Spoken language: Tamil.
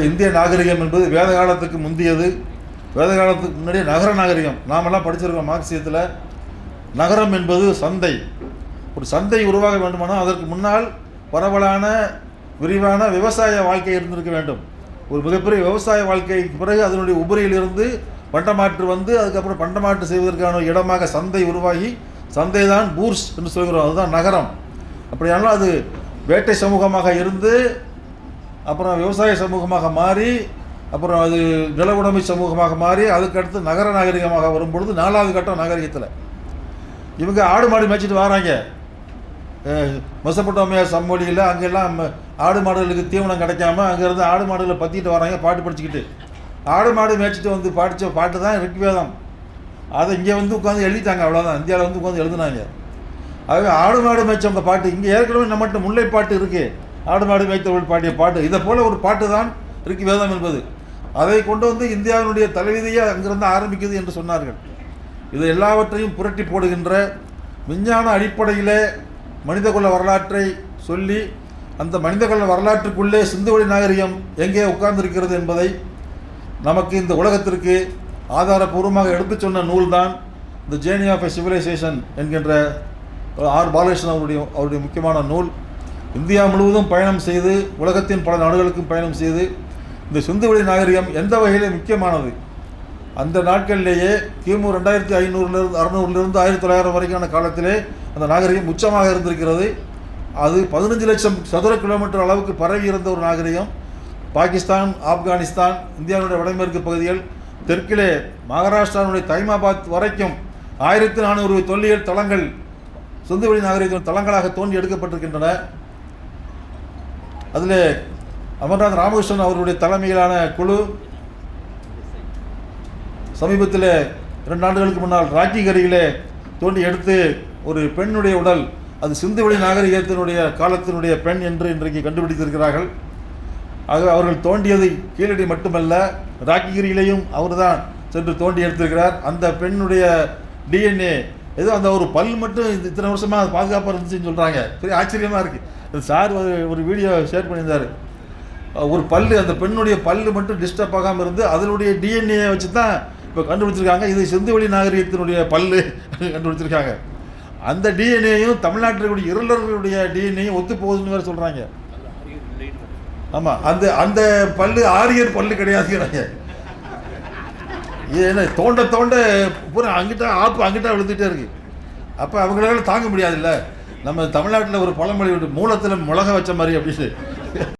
அதாவது இந்திய நாகரிகம் என்பது வேத காலத்துக்கு முந்தியது. வேத காலத்துக்கு முன்னாடியே நகர நாகரிகம். நாமெல்லாம் படிச்சிருக்கோம் மார்க்சியத்தில். நகரம் என்பது சந்தை. ஒரு சந்தை உருவாக வேண்டுமானால் அதற்கு முன்னால் பரவலான விரிவான விவசாய வாழ்க்கை இருந்திருக்க வேண்டும். ஒரு மிகப்பெரிய விவசாய வாழ்க்கைக்கு பிறகு அதனுடைய உபரியிலிருந்து பண்டமாற்று வந்து அதுக்கப்புறம் பண்டமாற்று செய்வதற்கான இடமாக சந்தை உருவாகி சந்தை தான் பூர்ஸ் என்று சொல்கிறோம். அதுதான் நகரம். அப்படியானால் அது வேட்டை சமூகமாக இருந்து அப்புறம் விவசாய சமூகமாக மாறி அப்புறம் அது நிலவுடைமை சமூகமாக மாறி அதுக்கடுத்து நகர நாகரிகமாக வரும்பொழுது நாலாவது கட்டம் நாகரிகத்தில். இவங்க ஆடு மாடு மேய்ச்சிட்டு வராங்க. மெசப்பட்டோமியா சம்மொழியில் அங்கெல்லாம் ஆடு மாடுகளுக்கு தீவனம் கிடைக்காம அங்கேருந்து ஆடு மாடுகளை பற்றிட்டு வராங்க பாட்டு படிச்சுக்கிட்டு. ஆடு மாடு மேய்ச்சிட்டு வந்து பாடித்த பாட்டு தான் ரிக்வேதம் அதை இங்கே வந்து உட்காந்து எழுதிட்டாங்க அவ்வளோதான் இந்தியாவில் வந்து உட்காந்து எழுதுனாங்க. ஆகவே ஆடு மாடு மேய்ச்சவங்க பாட்டு இங்கே ஏற்கனவே நம்மகிட்ட முல்லை பாட்டு இருக்குது ஆடு மாடு மேய்த்தவர்கள் பாடிய பாட்டு. இதை போல ஒரு பாட்டு தான் ரிக்கி வேதம் என்பது. அதை கொண்டு வந்து இந்தியாவினுடைய தலைவிதியை அங்கிருந்து ஆரம்பிக்குது என்று சொன்னார்கள். இது எல்லாவற்றையும் புரட்டி போடுகின்ற விஞ்ஞான அடிப்படையிலே மனிதகுல வரலாற்றை சொல்லி அந்த மனிதகுல வரலாற்றுக்குள்ளே சிந்துவெளி நாகரிகம் எங்கே உட்கார்ந்திருக்கிறது என்பதை நமக்கு இந்த உலகத்திற்கு ஆதாரபூர்வமாக எடுத்துச் சொன்ன நூல்தான் the journey of a civilization என்கின்ற ஆர் பாலகிருஷ்ணன் அவருடைய அவருடைய முக்கியமான நூல். இந்தியா முழுவதும் பயணம் செய்து உலகத்தின் பல நாடுகளுக்கும் பயணம் செய்து இந்த சிந்துவெளி நாகரிகம் எந்த வகையிலே முக்கியமானது? அந்த நாட்களிலேயே கிமு ரெண்டாயிரத்தி ஐநூறுலேருந்து அறநூறுலேருந்து ஆயிரத்தி தொள்ளாயிரம் வரைக்கான காலத்திலே அந்த நாகரிகம் உச்சமாக இருந்திருக்கிறது. அது பதினஞ்சு லட்சம் சதுர கிலோமீட்டர் அளவுக்கு பரவி இருந்த ஒரு நாகரிகம். பாகிஸ்தான் ஆப்கானிஸ்தான் இந்தியாவுடைய வடமேற்கு பகுதிகள் தெற்கிலே மகாராஷ்டிராவுடைய தைமாபாத் வரைக்கும் ஆயிரத்தி நானூறு தொல்லியல் தளங்கள் சொந்தவெளி நாகரிகத்தின் தளங்களாக தோண்டி எடுக்கப்பட்டிருக்கின்றன. அதில் அமர்நாத் ராமகிருஷ்ணன் அவருடைய தலைமையிலான குழு சமீபத்தில் இரண்டு ஆண்டுகளுக்கு முன்னால் ராக்கி கரையிலே தோண்டி எடுத்து ஒரு பெண்ணுடைய உடல் அது சிந்துவெளி நாகரிகத்தினுடைய காலத்தினுடைய பெண் என்று இன்றைக்கு கண்டுபிடித்திருக்கிறார்கள். ஆக அவர்கள் தோண்டியது கீழடி மட்டுமல்ல ராக்கிகிரியிலையும் அவர்தான் சென்று தோண்டி எடுத்திருக்கிறார். அந்த பெண்ணுடைய டிஎன்ஏ ஏதோ அந்த ஒரு பல் மட்டும் இது இத்தனை வருஷமாக அது பாதுகாப்பாக இருந்துச்சுன்னு சொல்கிறாங்க பெரிய ஆச்சரியமாக இருக்குது சார் ஒரு வீடியோ ஷேர் பண்ணியிருந்தார். ஒரு பல்லு அந்த பெண்ணுடைய பல்லு மட்டும் டிஸ்டர்ப் ஆகாமல் இருந்து அதனுடைய டிஎன்ஏ வச்சு தான் இப்போ கண்டுபிடிச்சிருக்காங்க. இது சிந்துவெளி நாகரிகத்தினுடைய பல்லு கண்டுபிடிச்சிருக்காங்க. அந்த டிஎன்ஏயும் தமிழ்நாட்டில் இருளர்களுடைய டிஎன்ஏயும் ஒத்து போகுதுன்னு வேறு சொல்கிறாங்க ஆமாம் அந்த அந்த பல்லு ஆரியர் பல்லு கிடையாதுங்கிறாங்க. இது என்ன தோண்ட தோண்ட பூரா அங்கிட்ட ஆப்பு அங்கிட்ட விழுந்துட்டே இருக்கு. அப்போ அவங்களால தாங்க முடியாதுல்ல. நம்ம தமிழ்நாட்டில் ஒரு பழமொழி மூலத்தில் மிளக வச்ச மாதிரி அப்படின்னு.